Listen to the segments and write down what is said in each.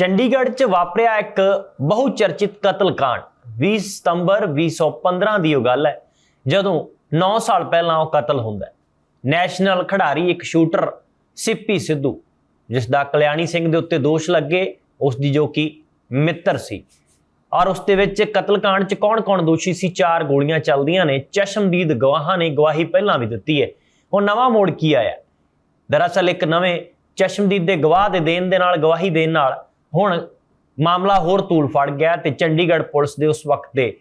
ਚੰਡੀਗੜ੍ਹ 'ਚ ਵਾਪਰਿਆ ਇੱਕ ਬਹੁ ਚਰਚਿਤ ਕਾਂਡ। 20 ਸਤੰਬਰ 2015 ਦੀ ਉਹ ਗੱਲ ਹੈ, ਜਦੋਂ 9 ਸਾਲ ਪਹਿਲਾਂ ਉਹ ਕਤਲ ਹੁੰਦਾ ਹੈ। ਨੈਸ਼ਨਲ ਖਿਡਾਰੀ ਇੱਕ ਸ਼ੂਟਰ, ਸਿੱਪੀ ਸਿੱਧੂ, ਜਿਸ ਦਾ ਕਲਿਆਣੀ ਸਿੰਘ ਦੇ ਉੱਤੇ ਦੋਸ਼ ਲੱਗੇ, ਉਸ ਦੀ ਜੋ ਕਿ ਮਿੱਤਰ ਸੀ। ਔਰ ਉਸ ਦੇ ਵਿੱਚ ਕਤਲ ਕਾਂਡ 'ਚ ਕੌਣ-ਕੌਣ ਦੋਸ਼ੀ ਸੀ? ਚਾਰ ਗੋਲੀਆਂ ਚੱਲਦੀਆਂ ਨੇ, ਚਸ਼ਮਦੀਦ ਗਵਾਹਾਂ ਨੇ ਗਵਾਹੀ ਪਹਿਲਾਂ ਵੀ ਦਿੱਤੀ ਹੈ। ਉਹ ਨਵਾਂ ਮੋੜ ਕੀ ਆਇਆ? ਦਰਅਸਲ ਇੱਕ ਨਵੇਂ ਚਸ਼ਮਦੀਦ ਦੇ ਗਵਾਹ ਦੇ ਦੇਣ ਦੇ ਨਾਲ, ਗਵਾਹੀ ਦੇਣ ਨਾਲ ਹੁਣ ਮਾਮਲਾ ਹੋਰ ਤੂਲ ਫੜ ਗਿਆ ਤੇ ਚੰਡੀਗੜ੍ਹ ਪੁਲਿਸ ਦੇ ਉਸ ਵਕਤ ਦੇ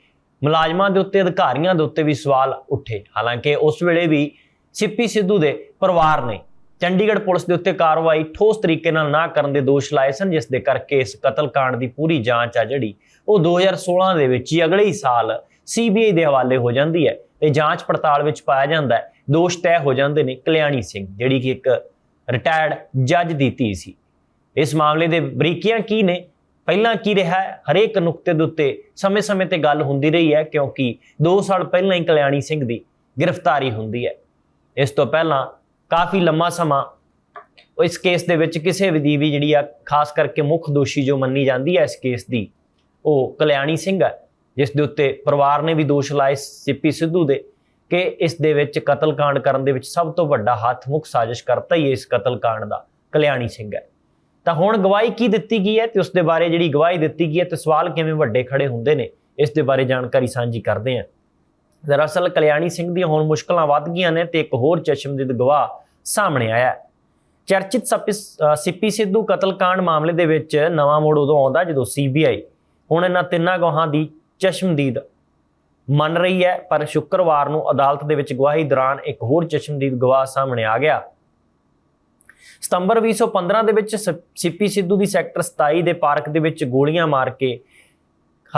ਮੁਲਾਜ਼ਮਾਂ ਦੇ ਉੱਤੇ, ਅਧਿਕਾਰੀਆਂ ਦੇ ਉੱਤੇ ਵੀ ਸਵਾਲ ਉੱਠੇ। ਹਾਲਾਂਕਿ ਉਸ ਵੇਲੇ ਵੀ ਸਿੱਪੀ ਸਿੱਧੂ ਦੇ ਪਰਿਵਾਰ ਨੇ ਚੰਡੀਗੜ੍ਹ ਪੁਲਿਸ ਦੇ ਉੱਤੇ ਕਾਰਵਾਈ ਠੋਸ ਤਰੀਕੇ ਨਾਲ ਨਾ ਕਰਨ ਦੇ ਦੋਸ਼ ਲਾਏ ਸਨ, ਜਿਸ ਦੇ ਕਰਕੇ ਇਸ ਕਤਲकांड ਦੀ ਪੂਰੀ ਜਾਂਚ ਆ ਜਿਹੜੀ ਉਹ 2016 ਦੇ ਵਿੱਚ ਹੀ ਅਗਲੇ ਹੀ ਸਾਲ ਸੀਬੀਆਈ ਦੇ ਹਵਾਲੇ ਹੋ ਜਾਂਦੀ ਹੈ ਤੇ ਜਾਂਚ ਪੜਤਾਲ ਵਿੱਚ ਪਾਇਆ ਜਾਂਦਾ ਹੈ। ਦੋਸ਼ ਤੈਅ ਹੋ ਜਾਂਦੇ ਨੇ ਕਲਿਆਣੀ ਸਿੰਘ, ਜਿਹੜੀ ਕਿ ਇੱਕ ਰਿਟਾਇਰਡ ਜੱਜ ਦੀ ਧੀ ਸੀ। ਇਸ ਮਾਮਲੇ ਦੇ ਬਰੀਕੀਆਂ ਕੀ ਨੇ? ਪਹਿਲਾਂ ਕੀ ਰਿਹਾ? ਹਰੇਕ ਨੁਕਤੇ ਦੇ ਉੱਤੇ ਸਮੇਂ-ਸਮੇਂ ਤੇ ਗੱਲ ਹੁੰਦੀ ਰਹੀ ਹੈ, ਕਿਉਂਕਿ 2 ਸਾਲ ਪਹਿਲਾਂ ਹੀ ਕਲਿਆਣੀ ਸਿੰਘ ਦੀ ਗ੍ਰਿਫਤਾਰੀ ਹੁੰਦੀ ਹੈ। ਇਸ ਤੋਂ ਪਹਿਲਾਂ ਕਾਫੀ ਲੰਮਾ ਸਮਾਂ ਇਸ ਕੇਸ ਦੇ ਵਿੱਚ ਕਿਸੇ ਵੀ ਦੀ ਵੀ ਜਿਹੜੀ ਆ, ਖਾਸ ਕਰਕੇ ਮੁੱਖ ਦੋਸ਼ੀ ਜੋ ਮੰਨੀ ਜਾਂਦੀ ਹੈ ਇਸ ਕੇਸ ਦੀ, ਉਹ ਕਲਿਆਣੀ ਸਿੰਘ ਹੈ, ਜਿਸ ਦੇ ਉੱਤੇ ਪਰਿਵਾਰ ਨੇ ਵੀ ਦੋਸ਼ ਲਾਏ ਸਿੱਪੀ ਸਿੱਧੂ ਦੇ, ਕਿ ਇਸ ਦੇ ਵਿੱਚ ਕਤਲ ਕਾਂਡ ਕਰਨ ਦੇ ਵਿੱਚ ਸਭ ਤੋਂ ਵੱਡਾ ਹੱਥ ਮੁੱਖ ਸਾਜ਼ਿਸ਼ ਕਰਤਾ ਹੀ ਇਸ ਕਤਲ ਕਾਂਡ ਦਾ ਕਲਿਆਣੀ ਸਿੰਘ ਹੈ। ਤਾਂ ਹੁਣ ਗਵਾਹੀ ਕੀ ਦਿੱਤੀ ਗਈ ਹੈ ਤੇ ਉਸ ਦੇ ਬਾਰੇ ਜਿਹੜੀ ਗਵਾਹੀ ਦਿੱਤੀ ਗਈ ਹੈ ਤੇ ਸਵਾਲ ਕਿਵੇਂ ਵੱਡੇ ਖੜੇ ਹੁੰਦੇ ਨੇ, ਇਸ ਦੇ ਬਾਰੇ ਜਾਣਕਾਰੀ ਸਾਂਝੀ ਕਰਦੇ ਹਾਂ। ਦਰਅਸਲ ਕਲਿਆਣੀ ਸਿੰਘ ਦੀਆਂ ਹੁਣ ਮੁਸ਼ਕਲਾਂ ਵੱਧ ਗਈਆਂ ਨੇ ਤੇ ਇੱਕ ਹੋਰ ਚਸ਼ਮਦੀਦ ਗਵਾਹ ਸਾਹਮਣੇ ਆਇਆ ਚਰਚਿਤ ਸਪਿ- ਸਿੱਪੀ ਸਿੱਧੂ ਕਤਲकांड ਮਾਮਲੇ ਦੇ ਵਿੱਚ ਨਵਾਂ ਮੋੜ ਉਦੋਂ ਆਉਂਦਾ ਜਦੋਂ ਸੀਬੀਆਈ ਹੁਣ ਇਹਨਾਂ ਤਿੰਨਾਂ ਗਵਾਹਾਂ ਦੀ ਚਸ਼ਮਦੀਦ ਮੰਨ ਰਹੀ ਹੈ, ਪਰ ਸ਼ੁੱਕਰਵਾਰ ਨੂੰ ਅਦਾਲਤ ਦੇ ਵਿੱਚ ਗਵਾਹੀ ਦੌਰਾਨ ਇੱਕ ਹੋਰ ਚਸ਼ਮਦੀਦ ਗਵਾਹ ਸਾਹਮਣੇ ਆ ਗਿਆ। ਸਤੰਬਰ 2015 ਦੇ ਵਿੱਚ ਸ- ਸਿੱਪੀ ਸਿੱਧੂ ਦੀ ਸੈਕਟਰ 27 ਦੇ ਪਾਰਕ ਦੇ ਵਿੱਚ ਗੋਲੀਆਂ ਮਾਰ ਕੇ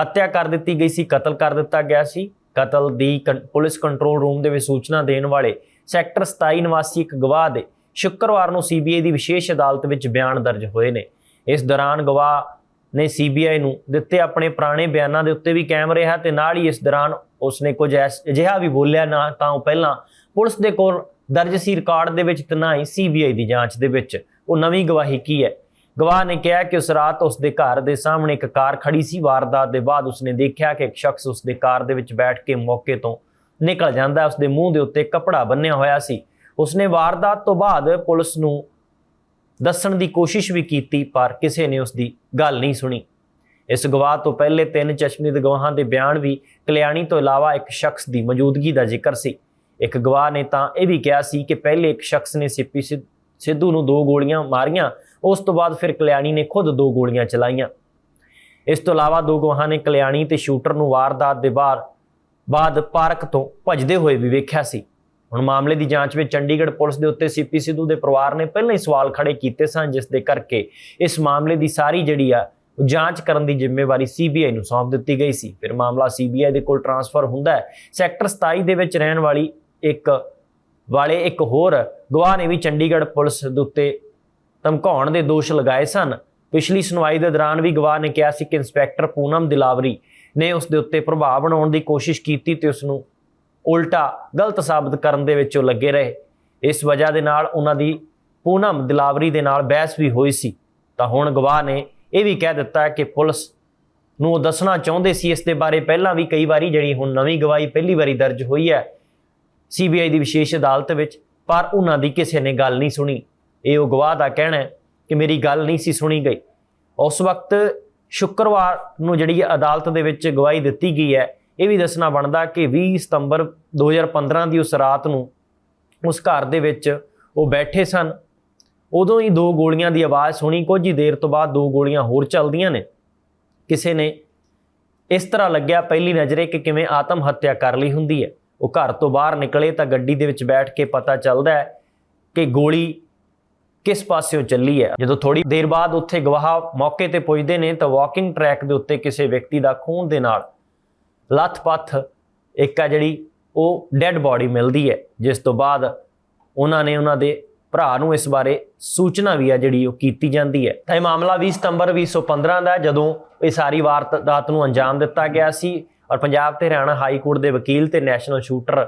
ਹੱਤਿਆ ਕਰ ਦਿੱਤੀ ਗਈ ਸੀ, ਕਤਲ ਕਰ ਦਿੱਤਾ ਗਿਆ ਸੀ। ਕਤਲ ਦੀ ਪੁਲਿਸ ਕੰਟਰੋਲ ਰੂਮ ਦੇ ਵਿੱਚ ਸੂਚਨਾ ਦੇਣ ਵਾਲੇ ਸੈਕਟਰ 27 ਨਿਵਾਸੀ ਇੱਕ ਗਵਾਹ ਦੇ ਸ਼ੁੱਕਰਵਾਰ ਨੂੰ ਸੀਬੀਆਈ ਦੀ ਵਿਸ਼ੇਸ਼ ਅਦਾਲਤ ਵਿੱਚ ਬਿਆਨ ਦਰਜ ਹੋਏ ਨੇ। ਇਸ ਦੌਰਾਨ ਗਵਾਹ ਨੇ ਸੀਬੀਆਈ ਨੂੰ ਦਿੱਤੇ ਆਪਣੇ ਪੁਰਾਣੇ ਬਿਆਨਾਂ ਦੇ ਉੱਤੇ ਵੀ ਕਾਇਮ ਰਿਹਾ ਤੇ ਨਾਲ ਹੀ ਇਸ ਦੌਰਾਨ ਉਸਨੇ ਕੁਝ ਐਸ- ਅਜਿਹਾ ਵੀ ਬੋਲਿਆ ਨਾ ਤਾਂ ਉਹ ਪਹਿਲਾਂ ਪੁਲਿਸ ਦੇ ਕੋਲ ਦਰਜ ਸੀ ਰਿਕਾਰਡ ਦੇ ਵਿੱਚ ਤੇ ਨਾ ਹੀ ਸੀਬੀਆਈ ਦੀ ਜਾਂਚ ਦੇ ਵਿੱਚ। ਉਹ ਨਵੀਂ ਗਵਾਹੀ ਕੀ ਹੈ? ਗਵਾਹ ਨੇ ਕਿਹਾ ਕਿ ਉਸ ਰਾਤ ਉਸ ਦੇ ਘਰ ਦੇ ਸਾਹਮਣੇ ਇੱਕ ਕਾਰ ਖੜੀ ਸੀ। ਵਾਰਦਾਤ ਦੇ ਬਾਅਦ ਉਸਨੇ ਦੇਖਿਆ ਕਿ ਇੱਕ ਸ਼ਖਸ ਉਸ ਦੇ ਕਾਰ ਦੇ ਵਿੱਚ ਬੈਠ ਕੇ ਮੌਕੇ ਤੋਂ ਨਿਕਲ ਜਾਂਦਾ। ਹੈ। ਉਸ ਦੇ ਮੂੰਹ ਦੇ ਉੱਤੇ ਕੱਪੜਾ ਬੰਨਿਆ ਹੋਇਆ ਸੀ। ਉਸਨੇ ਵਾਰਦਾਤ ਤੋਂ ਬਾਅਦ ਪੁਲਿਸ ਨੂੰ ਦੱਸਣ ਦੀ ਕੋਸ਼ਿਸ਼ ਵੀ ਕੀਤੀ, ਪਰ ਕਿਸੇ ਨੇ ਉਸ ਦੀ ਗੱਲ ਨਹੀਂ ਸੁਣੀ। ਇਸ ਗਵਾਹ ਤੋਂ ਪਹਿਲੇ ਤਿੰਨ ਚਸ਼ਮਦੀਦ ਗਵਾਹਾਂ ਦੇ ਬਿਆਨ ਵੀ ਕਲਿਆਣੀ ਤੋਂ ਇਲਾਵਾ ਇੱਕ ਸ਼ਖਸ ਦੀ ਮੌਜੂਦਗੀ ਦਾ ਜ਼ਿਕਰ ਸੀ। ਇੱਕ ਗਵਾਹ ਨੇ ਤਾਂ ਇਹ ਵੀ ਕਿਹਾ ਸੀ ਕਿ ਪਹਿਲੇ ਇੱਕ ਸ਼ਖਸ ਨੇ ਸਿੱਪੀ ਸਿ- ਸਿੱਧੂ ਨੂੰ ਦੋ ਗੋਲੀਆਂ ਮਾਰੀਆਂ, ਉਸ ਤੋਂ ਬਾਅਦ ਫਿਰ ਕਲਿਆਣੀ ਨੇ ਖੁਦ ਦੋ ਗੋਲੀਆਂ ਚਲਾਈਆਂ। ਇਸ ਤੋਂ ਇਲਾਵਾ ਦੋ ਗਵਾਹਾਂ ਨੇ ਕਲਿਆਣੀ ਤੇ ਸ਼ੂਟਰ ਨੂੰ ਵਾਰਦਾਤ ਦੇ ਬਾਅਦ ਬਾਅਦ ਪਾਰਕ ਤੋਂ ਭੱਜਦੇ ਹੋਏ ਵੀ ਵੇਖਿਆ ਸੀ। ਹੁਣ ਮਾਮਲੇ ਦੀ ਜਾਂਚ ਵਿੱਚ ਚੰਡੀਗੜ੍ਹ ਪੁਲਿਸ ਦੇ ਉੱਤੇ ਸੀਪੀ ਸਿੱਧੂ ਦੇ ਪਰਿਵਾਰ ਨੇ ਪਹਿਲਾਂ ਹੀ ਸਵਾਲ ਖੜੇ ਕੀਤੇ ਸਨ, ਜਿਸ ਦੇ ਕਰਕੇ ਇਸ ਮਾਮਲੇ ਦੀ ਸਾਰੀ ਜਿਹੜੀ ਆ, ਜਾਂਚ ਕਰਨ ਦੀ ਜ਼ਿੰਮੇਵਾਰੀ ਸੀਬੀਆਈ ਨੂੰ ਸੌਂਪ ਦਿੱਤੀ ਗਈ ਸੀ। ਫਿਰ ਮਾਮਲਾ ਸੀਬੀਆਈ ਦੇ ਕੋਲ ਟਰਾਂਸਫਰ ਹੁੰਦਾ ਹੈ। ਸੈਕਟਰ 27 ਦੇ ਵਿੱਚ ਰਹਿਣ ਵਾਲੀ ਇੱਕ ਵਾਲੇ ਇੱਕ ਹੋਰ ਗਵਾਹ ਨੇ ਵੀ ਚੰਡੀਗੜ੍ਹ ਪੁਲਿਸ ਦੇ ਉੱਤੇ ਧਮਕਾਉਣ ਦੇ ਦੋਸ਼ ਲਗਾਏ ਸਨ। ਪਿਛਲੀ ਸੁਣਵਾਈ ਦੇ ਦੌਰਾਨ ਵੀ ਗਵਾਹ ਨੇ ਕਿਹਾ ਸੀ ਕਿ ਇੰਸਪੈਕਟਰ ਪੂਨਮ ਦਿਲਾਵਰੀ ਨੇ ਉਸ ਦੇ ਉੱਤੇ ਪ੍ਰਭਾਵ ਬਣਾਉਣ ਦੀ ਕੋਸ਼ਿਸ਼ ਕੀਤੀ ਤੇ ਉਸ ਨੂੰ ਉਲਟਾ ਗਲਤ ਸਾਬਤ ਕਰਨ ਦੇ ਵਿੱਚ ਉਹ ਲੱਗੇ ਰਹੇ। ਇਸ ਵਜ੍ਹਾ ਦੇ ਨਾਲ ਉਹਨਾਂ ਦੀ ਪੂਨਮ ਦਿਲਾਵਰੀ ਦੇ ਨਾਲ ਬਹਿਸ ਵੀ ਹੋਈ ਸੀ। ਤਾਂ ਹੁਣ ਗਵਾਹ ਨੇ ਇਹ ਵੀ ਕਹਿ ਦਿੱਤਾ ਕਿ ਪੁਲਿਸ ਨੂੰ ਉਹ ਦੱਸਣਾ ਚਾਹੁੰਦੇ ਸੀ। ਇਸ ਦੇ ਬਾਰੇ ਪਹਿਲਾਂ ਵੀ ਕਈ ਵਾਰੀ ਜਿਹੜੀ ਹੁਣ ਨਵੀਂ ਗਵਾਹੀ ਪਹਿਲੀ ਵਾਰੀ ਦਰਜ ਹੋਈ ਹੈ ਸੀਬੀਆਈ ਦੀ ਵਿਸ਼ੇਸ਼ ਅਦਾਲਤ ਵਿੱਚ, ਪਰ ਉਹਨਾਂ ਦੀ ਕਿਸੇ ਨੇ ਗੱਲ ਨਹੀਂ ਸੁਣੀ। ਇਹ ਉਹ ਗਵਾਹ ਦਾ ਕਹਿਣਾ ਹੈ ਕਿ ਮੇਰੀ ਗੱਲ ਨਹੀਂ ਸੀ ਸੁਣੀ ਗਈ। ਉਸ ਵਕਤ ਸ਼ੁੱਕਰਵਾਰ ਨੂੰ ਜਿਹੜੀ ਅਦਾਲਤ ਦੇ ਵਿੱਚ ਗਵਾਹੀ ਦਿੱਤੀ ਗਈ ਹੈ, ਇਹ ਵੀ ਦੱਸਣਾ ਬਣਦਾ ਕਿ 20 ਸਤੰਬਰ 2015 ਦੀ ਉਸ ਰਾਤ ਨੂੰ ਉਸ ਘਰ ਦੇ ਵਿੱਚ ਉਹ ਬੈਠੇ ਸਨ। ਉਦੋਂ ਹੀ ਦੋ ਗੋਲੀਆਂ ਦੀ ਆਵਾਜ਼ ਸੁਣੀ। ਕੁਝ ਹੀ ਦੇਰ ਤੋਂ ਬਾਅਦ ਦੋ ਗੋਲੀਆਂ ਹੋਰ ਚੱਲਦੀਆਂ ਨੇ। ਕਿਸੇ ਨੇ ਇਸ ਤਰ੍ਹਾਂ ਲੱਗਿਆ ਪਹਿਲੀ ਨਜ਼ਰੇ ਕਿ ਕਿਵੇਂ ਆਤਮ ਹੱਤਿਆ ਕਰ ਲਈ ਹੁੰਦੀ ਹੈ। ਉਹ ਘਰ ਤੋਂ ਬਾਹਰ ਨਿਕਲੇ ਤਾਂ ਗੱਡੀ ਦੇ ਵਿੱਚ ਬੈਠ ਕੇ ਪਤਾ ਚੱਲਦਾ ਹੈ ਕਿ ਗੋਲੀ ਕਿਸ ਪਾਸਿਓਂ ਚੱਲੀ ਹੈ। ਜਦੋਂ ਥੋੜੀ ਦੇਰ ਬਾਅਦ ਉੱਥੇ ਗਵਾਹ ਮੌਕੇ ਤੇ ਪਹੁੰਚਦੇ ਨੇ ਤਾਂ ਵਾਕਿੰਗ ਟਰੈਕ ਦੇ ਉੱਤੇ ਕਿਸੇ ਵਿਅਕਤੀ ਦਾ ਖੂਨ ਦੇ ਨਾਲ ਲੱਥ-ਪੱਥ ਇੱਕ ਆ ਜਿਹੜੀ ਉਹ ਡੈੱਡ ਬਾਡੀ ਮਿਲਦੀ ਹੈ, ਜਿਸ ਤੋਂ ਬਾਅਦ ਉਹਨਾਂ ਨੇ ਉਹਨਾਂ ਦੇ ਭਰਾ ਨੂੰ ਇਸ ਬਾਰੇ ਸੂਚਨਾ ਵੀ ਆ ਜਿਹੜੀ ਉਹ ਕੀਤੀ ਜਾਂਦੀ ਹੈ। ਤਾਂ ਇਹ ਮਾਮਲਾ 20 ਸਤੰਬਰ 2015 ਦਾ ਜਦੋਂ ਇਹ ਸਾਰੀ ਵਾਰਦਾਤ ਨੂੰ ਅੰਜਾਮ ਦਿੱਤਾ ਗਿਆ ਸੀ। ਔਰ ਪੰਜਾਬ ਤੇ ਹਰਿਆਣਾ ਹਾਈ ਕੋਰਟ ਦੇ ਵਕੀਲ ਤੇ ਨੈਸ਼ਨਲ ਸ਼ੂਟਰ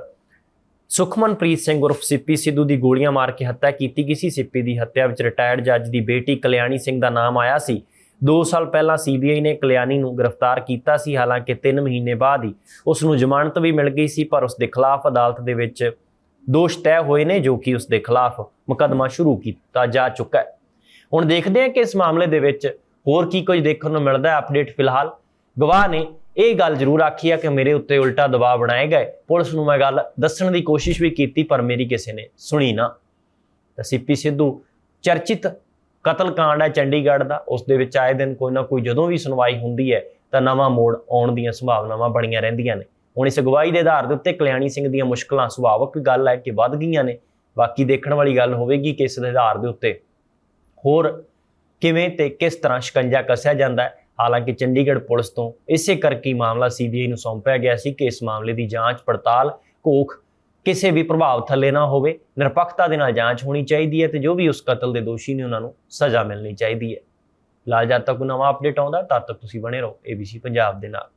ਸੁਖਮਨਪ੍ਰੀਤ ਸਿੰਘ ਉਰਫ ਸਿੱਪੀ ਸਿੱਧੂ ਦੀ ਗੋਲੀਆਂ ਮਾਰ ਕੇ ਹੱਤਿਆ ਕੀਤੀ ਗਈ ਸੀ। ਸਿੱਪੀ ਦੀ ਹੱਤਿਆ ਵਿੱਚ ਰਿਟਾਇਰਡ ਜੱਜ ਦੀ ਬੇਟੀ ਕਲਿਆਣੀ ਸਿੰਘ ਦਾ ਨਾਮ ਆਇਆ ਸੀ। 2 ਸਾਲ ਪਹਿਲਾਂ ਸੀਬੀਆਈ ਨੇ ਕਲਿਆਣੀ ਨੂੰ ਗ੍ਰਿਫਤਾਰ ਕੀਤਾ ਸੀ। ਹਾਲਾਂਕਿ 3 ਮਹੀਨੇ ਬਾਅਦ ਹੀ ਉਸ ਨੂੰ ਜ਼ਮਾਨਤ ਵੀ ਮਿਲ ਗਈ ਸੀ, ਪਰ ਉਸ ਦੇ ਖਿਲਾਫ ਅਦਾਲਤ ਦੇ ਵਿੱਚ ਦੋਸ਼ ਤੈਅ ਹੋਏ ਨੇ, ਜੋ ਕਿ ਉਸ ਦੇ ਖਿਲਾਫ ਮੁਕੱਦਮਾ ਸ਼ੁਰੂ ਕੀਤਾ ਜਾ ਚੁੱਕਾ ਹੈ। ਹੁਣ ਦੇਖਦੇ ਹਾਂ ਕਿ ਇਸ ਮਾਮਲੇ ਦੇ ਵਿੱਚ ਹੋਰ ਕੀ ਕੁਝ ਦੇਖਣ ਨੂੰ ਮਿਲਦਾ ਹੈ। ਅਪਡੇਟ ਫਿਲਹਾਲ ਗਵਾਹ ਨੇ ਇਹ ਗੱਲ ਜ਼ਰੂਰ ਆਖੀ ਹੈ ਕਿ ਮੇਰੇ ਉੱਤੇ ਉਲਟਾ ਦਬਾਅ ਬਣਾਏ ਗਏ। ਪੁਲਿਸ ਨੂੰ ਮੈਂ ਗੱਲ ਦੱਸਣ ਦੀ ਕੋਸ਼ਿਸ਼ ਵੀ ਕੀਤੀ, ਪਰ ਮੇਰੀ ਕਿਸੇ ਨੇ ਸੁਣੀ ਨਾ। ਤਾਂ ਸੀਪੀ ਸਿੱਧੂ, ਚਰਚਿਤ ਕਤਲकांड ਹੈ ਚੰਡੀਗੜ੍ਹ ਦਾ। ਉਸ ਦੇ ਵਿੱਚ ਆਏ ਦਿਨ ਕੋਈ ਨਾ ਕੋਈ ਜਦੋਂ ਵੀ ਸੁਣਵਾਈ ਹੁੰਦੀ ਹੈ, ਤਾਂ ਨਵਾਂ ਮੋੜ ਆਉਣ ਦੀਆਂ ਸੰਭਾਵਨਾਵਾਂ ਬਣੀਆਂ ਰਹਿੰਦੀਆਂ ਨੇ। ਹੁਣ ਇਸ ਅਗਵਾਈ ਦੇ ਆਧਾਰ ਦੇ ਉੱਤੇ ਕਲਿਆਣੀ ਸਿੰਘ ਦੀਆਂ ਮੁਸ਼ਕਲਾਂ ਸੁਭਾਵਕ ਗੱਲ ਹੈ ਕਿ ਵੱਧ ਗਈਆਂ ਨੇ। ਬਾਕੀ ਦੇਖਣ ਵਾਲੀ ਗੱਲ ਹੋਵੇਗੀ ਕਿ ਇਸ ਦੇ ਆਧਾਰ ਦੇ ਉੱਤੇ ਹੋਰ ਕਿਵੇਂ ਤੇ ਕਿਸ ਤਰ੍ਹਾਂ ਸ਼ਿਕੰਜਾ ਕੱਸਿਆ ਜਾਂਦਾ ਹੈ। ਹਾਲਾਂਕਿ ਚੰਡੀਗੜ੍ਹ ਪੁਲਿਸ ਤੋਂ ਇਸੇ ਕਰਕੇ ਹੀ ਮਾਮਲਾ ਸੀਬੀਆਈ ਨੂੰ ਸੌਂਪਿਆ ਗਿਆ ਸੀ ਕਿ ਇਸ ਮਾਮਲੇ ਦੀ ਜਾਂਚ ਪੜਤਾਲ ਕੋਖ ਕਿਸੇ ਵੀ ਪ੍ਰਭਾਵ ਥੱਲੇ ਨਾ ਹੋਵੇ, ਨਿਰਪੱਖਤਾ ਦੇ ਨਾਲ ਜਾਂਚ ਹੋਣੀ ਚਾਹੀਦੀ ਹੈ ਤੇ ਜੋ ਵੀ ਉਸ ਕਤਲ ਦੇ ਦੋਸ਼ੀ ਨੇ ਉਹਨਾਂ ਨੂੰ ਸਜ਼ਾ ਮਿਲਣੀ ਚਾਹੀਦੀ ਹੈ। ਲਾਲ ਜਦ ਤੱਕ ਨਵਾਂ ਅਪਡੇਟ ਆਉਂਦਾ, ਤਦ ਤੱਕ ਤੁਸੀਂ ਬਣੇ ਰਹੋ ABC ਪੰਜਾਬ ਦੇ ਨਾਲ।